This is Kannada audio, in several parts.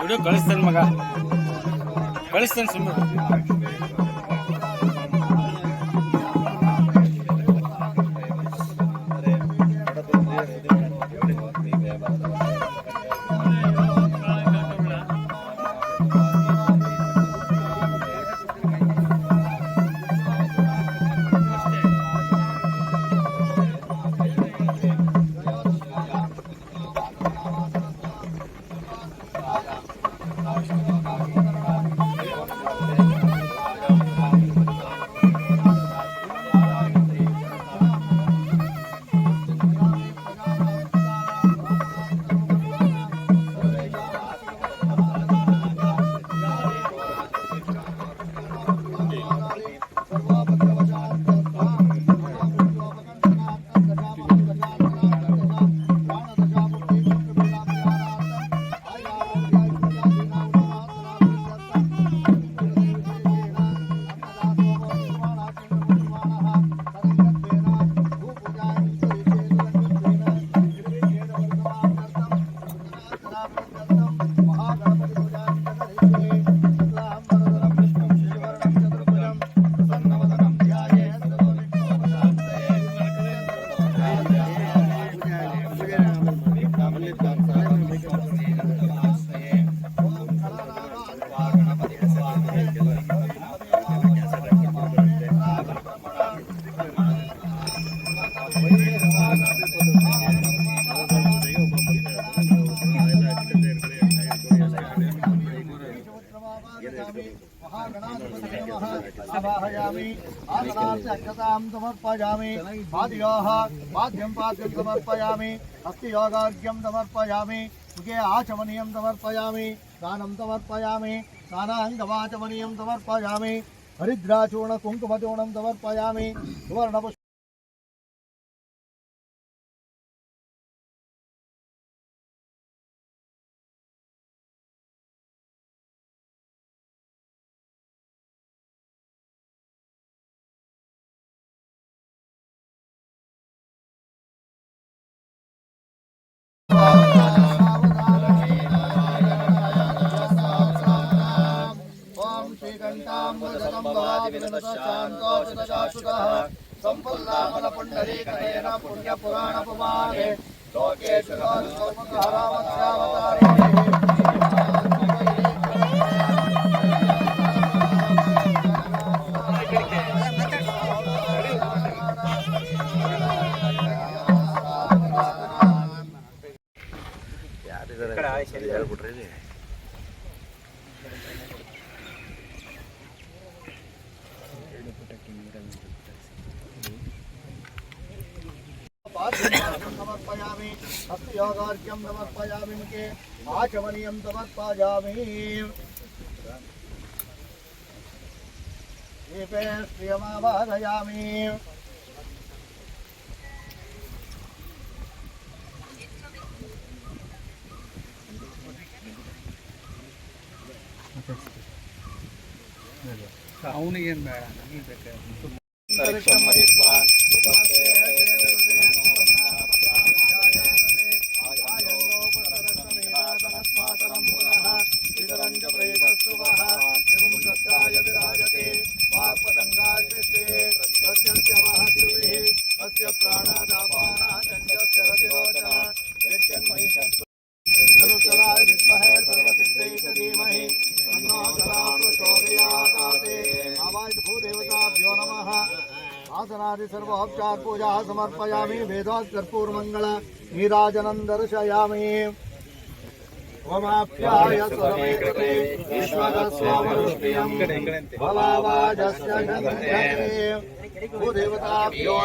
ವಿಡಿಯೋ ಕಳಿಸ್ತೇನೆ ಮಗ. ಕಳಿಸ್ತೇನೆ ಸುಮ್ಮನೆ अक्षतां समर्पयामि। पादयोः पाद्यं पाद्यं समर्पयामि। हस्तयोगार्घ्यं समर्पयामि। मुखे आचमनीयं समर्पयामि। दानं समर्पयामि। समर्पयामि। हरिद्राचूर्णकुङ्कुमचूर्णं समर्पयामि। सुवर्णपुष्प श्रीकण्ठाम्बुजगम्बादिविनतशान्तोषदशाश्रुतः सम्पल्लामलपुण्डरीकटेन पुण्यपुराणपुमाने लोकेषु समर्पयामि हस्तयोगार्घ्यं समर्पयामि मुखे आचमनीयं समर्पयामि दीपे श्रियमावाहयामि ಅವನಿಗೇನು ಬೇಡ ನನಗೆ ಬೇಕಾದ್ರೆ आसनादिसर्वोपचारपूजा समर्पयामि। पूजा नीराजनं दर्शयामि त्वमाप्याय स्वमेकटे विश्वदस्वामनुष्टियं बलावाजस्य गन्धे भूदेवताभ्यो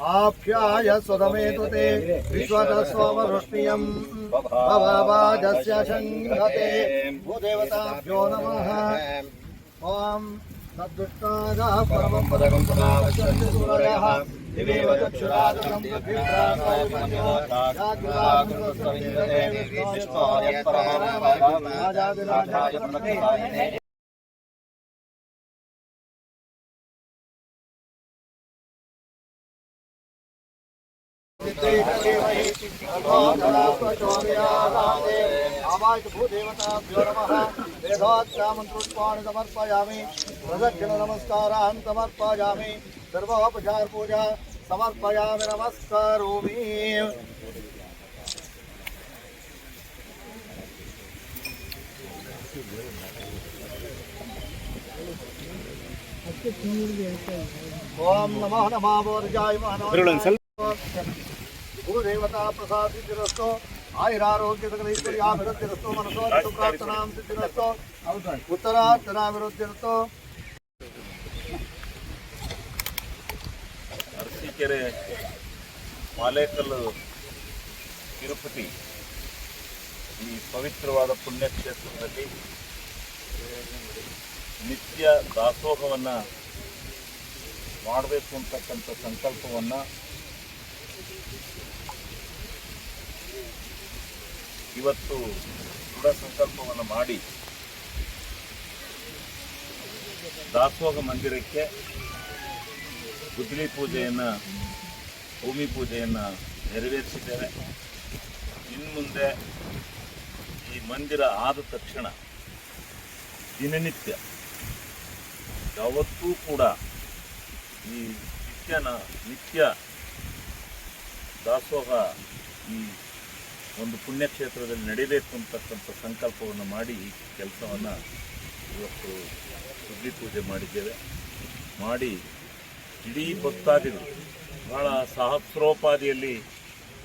आप्याय स्वदमेतु ते विश्वतस्वमरुष्णियम् भवावाजस्य शङ्घते भूदेवताभ्यो नमः। ॐ तद्दुष्टाः परमं पदकं पदावश्यन्ति सूरयः। दिवेव चक्षुरादनं पृथिव्यासायपन्यो वेदोत्सामन्त्रुष्पाणि समर्पयामि प्रदक्षिणनमस्कारान् समर्पयामि सर्वोपचारपूजा समर्पयामि ओम नमः नमः वर्जाय ಗುರುಗಳು ಒಂದ್ ಮಹನೋ ಭೂದೇವತಾ ಪ್ರಸಾದ ಸಿದ್ಧಿರಸ್ತು ಆಯುರಾರೋಗ್ಯದೈಶ್ವರ್ಯಾಭಿವೃದ್ಧಿರಸ್ತು ಮನಸ್ಸೋ ಪ್ರಾರ್ಥನಾಂ ಸಿದ್ಧಿರಸ್ತು ಉತ್ತರಾರ್ಥನಾಭಿವೃದ್ಧಿರಸ್ತು ಅರಸೀಕೆರೆ ಮಾಲೇಕಲ್ಲು ತಿರುಪತಿ ಈ ಪವಿತ್ರವಾದ ಪುಣ್ಯಕ್ಷೇತ್ರದಲ್ಲಿ ನಿತ್ಯ ದಾಸೋಹವನ್ನು ಮಾಡಬೇಕು ಅಂತಕ್ಕಂಥ ಸಂಕಲ್ಪವನ್ನು ಇವತ್ತು ದೃಢ ಸಂಕಲ್ಪವನ್ನು ಮಾಡಿ ದಾಸೋಹ ಮಂದಿರಕ್ಕೆ ಗುದ್ದಲಿ ಪೂಜೆಯನ್ನು, ಭೂಮಿ ಪೂಜೆಯನ್ನು ನೆರವೇರಿಸಿದ್ದೇವೆ. ಇನ್ನು ಮುಂದೆ ಈ ಮಂದಿರ ಆದ ತಕ್ಷಣ ದಿನನಿತ್ಯ ಯಾವತ್ತೂ ಕೂಡ ಈ ನಿತ್ಯನ, ನಿತ್ಯ ದಾಸೋಹ ಈ ಒಂದು ಪುಣ್ಯಕ್ಷೇತ್ರದಲ್ಲಿ ನಡೀಬೇಕು ಅಂತಕ್ಕಂಥ ಸಂಕಲ್ಪವನ್ನು ಮಾಡಿ ಕೆಲಸವನ್ನು ಇವತ್ತು ಸುದ್ದಿ ಪೂಜೆ ಮಾಡಿದ್ದೇವೆ. ಮಾಡಿ ಇಡೀ ಭಕ್ತಾದಿಗಳು ಬಹಳ ಸಹಸ್ರೋಪಾದಿಯಲ್ಲಿ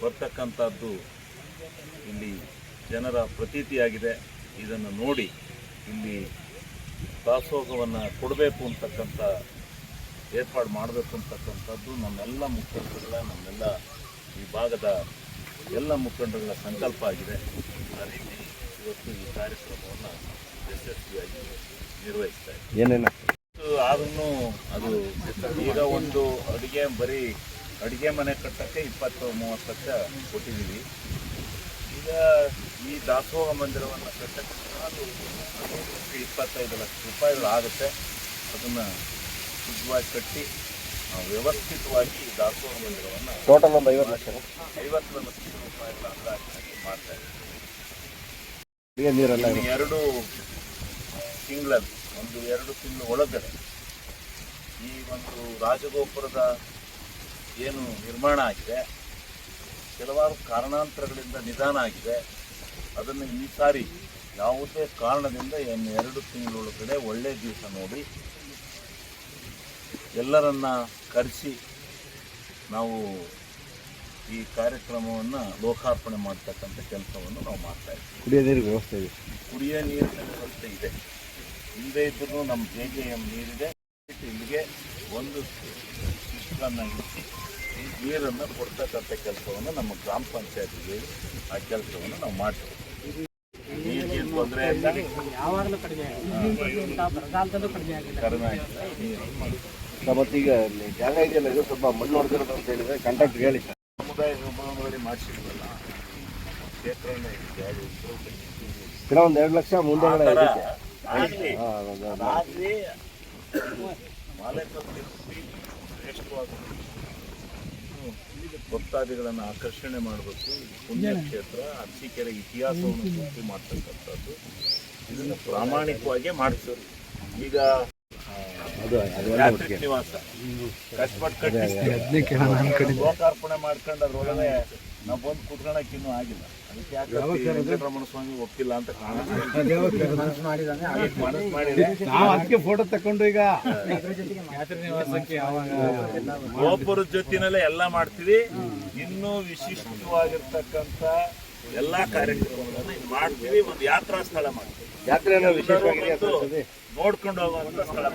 ಬರ್ತಕ್ಕಂಥದ್ದು ಇಲ್ಲಿ ಜನರ ಪ್ರತೀತಿಯಾಗಿದೆ. ಇದನ್ನು ನೋಡಿ ಇಲ್ಲಿ ದಾಸೋಹವನ್ನು ಕೊಡಬೇಕು ಅಂತಕ್ಕಂಥ ಏರ್ಪಾಡು ಮಾಡಬೇಕು ಅಂತಕ್ಕಂಥದ್ದು ನಮ್ಮೆಲ್ಲ ಮುಖಂಡರುಗಳ ನಮ್ಮೆಲ್ಲ ಈ ಭಾಗದ ಎಲ್ಲ ಮುಖಂಡರುಗಳ ಸಂಕಲ್ಪ ಆಗಿದೆ. ಆ ರೀತಿ ಇವತ್ತು ಈ ಕಾರ್ಯಕ್ರಮವನ್ನು ಯಶಸ್ವಿಯಾಗಿ ನಿರ್ವಹಿಸ್ತಾ ಇದೆ ಏನೇನ? ಆದ್ರೂ ಅದು ಈಗ ಒಂದು ಅಡುಗೆ ಬರೀ ಅಡುಗೆ ಮನೆ ಕಟ್ಟಕ್ಕೆ ಇಪ್ಪತ್ತು ಮೂವತ್ತು ಲಕ್ಷ ಕೊಟ್ಟಿದ್ದೀವಿ. ಈಗ ಈ ದಾಸೋಹ ಮಂದಿರವನ್ನು ಕಟ್ಟಕ್ಕೆ ಅದು ಇಪ್ಪತ್ತೈದು ಲಕ್ಷ ರೂಪಾಯಿಗಳು ಆಗುತ್ತೆ. ಅದನ್ನು ಶುದ್ಧವಾಗಿ ಕಟ್ಟಿ ವ್ಯವಸ್ಥಿತವಾಗಿ ದಾಸೋಹ ಮಂದಿರವನ್ನು ಟೋಟಲ್ ಒಂದು ಐವತ್ತು ಲಕ್ಷ. ಐವತ್ತು ಲಕ್ಷ ಅಂತ ಅಂದಾಜಿನಲ್ಲಿ ಮಾಡ್ತಾ ಇದ್ದೀವಿ ಎರಡು ತಿಂಗಳಲ್ಲಿ ಒಂದು ಎರಡು ತಿಂಗಳು ಒಳಗಡೆ ಈ ಒಂದು ರಾಜಗೋಪುರದ ಏನು ನಿರ್ಮಾಣ ಆಗಿದೆ ಕೆಲವಾರು ಕಾರಣಾಂತರಗಳಿಂದ ನಿಧಾನ ಆಗಿದೆ. ಅದನ್ನು ಈ ಸಾರಿ ಯಾವುದೇ ಕಾರಣದಿಂದ ಇನ್ನು ಎರಡು ತಿಂಗಳೊಳಗಡೆ ಒಳ್ಳೆ ದಿವಸ ನೋಡಿ ಎಲ್ಲರನ್ನ ಕರೆಸಿ ನಾವು ಈ ಕಾರ್ಯಕ್ರಮವನ್ನು ಲೋಕಾರ್ಪಣೆ ಮಾಡ್ತಕ್ಕಂಥ ಕೆಲಸವನ್ನು ನಾವು ಮಾಡ್ತಾ ಇದ್ದೀವಿ. ಕುಡಿಯೋ ನೀರಿಗೆ ವ್ಯವಸ್ಥೆ ಇದೆ. ಕುಡಿಯೋ ನೀರಿನ ವ್ಯವಸ್ಥೆ ಇದೆ. ಹಿಂದೆ ಇದ್ರೂ ನಮ್ಮ ಜೆ ಜೆ ಎಂ ನೀರಿದೆ. ಇಲ್ಲಿಗೆ ಒಂದು ಇಷ್ಟನ್ನು ಇರಿಸಿ ಈ ನೀರನ್ನು ಕೊಡ್ತಕ್ಕಂಥ ಕೆಲಸವನ್ನು ನಮ್ಮ ಗ್ರಾಮ ಪಂಚಾಯತಿಗೆ ಆ ಕೆಲಸವನ್ನು ನಾವು ಮಾಡ್ತೀವಿ. ನೀರಿಗೆ ತೊಂದರೆ ಇಲ್ಲ. ಯಾವಾಗಲೂ ಕಡಿಮೆ ಆಗಿದೆ. ಇಲ್ಲಿ ಜಾಗ ಇದೆಯಲ್ಲ ಇದು ಸ್ವಲ್ಪ ಮಣ್ಣು ಹೊಡೆದಿರೋದು ಅಂತ ಹೇಳಿದ್ರೆ ಕಾಂಟ್ಯಾಕ್ಟ್ ಹೇಳಿ ಸರ್. ಸಮುದಾಯ ಭವನದಲ್ಲಿ ಮಾಡಿಸಿದ್ವಲ್ಲ ಕ್ಷೇತ್ರನೇ. ಇನ್ನೂ ಒಂದು ಎರಡು ಲಕ್ಷ ಮುಂದೆ ಆ ಥರ ಇದಕ್ಕೆ ಆಗ್ಲಿ. ಭಕ್ತಾದಿಗಳನ್ನು ಆಕರ್ಷಣೆ ಮಾಡಬೇಕು. ಪುಣ್ಯಕ್ಷೇತ್ರ ಅರಸೀಕೆರೆ ಇತಿಹಾಸವನ್ನು ಸೃಷ್ಟಿ ಮಾಡ್ತಕ್ಕಂಥದ್ದು. ಇದನ್ನು ಪ್ರಾಮಾಣಿಕವಾಗಿ ಮಾಡಿಸೋದು. ಈಗ ಅದು ನಿವಾಸ. ಕಷ್ಟಪಟ್ಟು ಲೋಕಾರ್ಪಣೆ ಮಾಡ್ಕೊಂಡು ನಾವ್ ನಾವು ಬಂದು ಕುತ್ಕೊಳಕ್ ಇನ್ನೂ ಆಗಿಲ್ಲ. ಅದಕ್ಕೆ ಯಾಕೆ ವೆಂಕಟರಮಣ ಸ್ವಾಮಿ ಒಪ್ಪಿಲ್ಲ ಅಂತ ಅದಕ್ಕೆ ಫೋಟೋ ತಕೊಂಡು ಈಗ. ಯಾತ್ರೆ ನಿವಾಸಕ್ಕೆ ಯಾವಾಗ ಗೋಪುರದ ಜೊತಿನಲ್ಲೇ ಎಲ್ಲ ಮಾಡ್ತೀವಿ. ಇನ್ನೂ ವಿಶಿಷ್ಟವಾಗಿರ್ತಕ್ಕಂಥ ಎಲ್ಲಾ ಕಾರ್ಯಕ್ರಮಗಳನ್ನ ಮಾಡ್ತೀವಿ. ಒಂದು ಯಾತ್ರಾ ಸ್ಥಳ ಮಾಡ್ತೀವಿ. ಯಾತ್ರೆ ನೋಡ್ಕೊಂಡು ಹೋಗುವಂತ ಸ್ಥಳ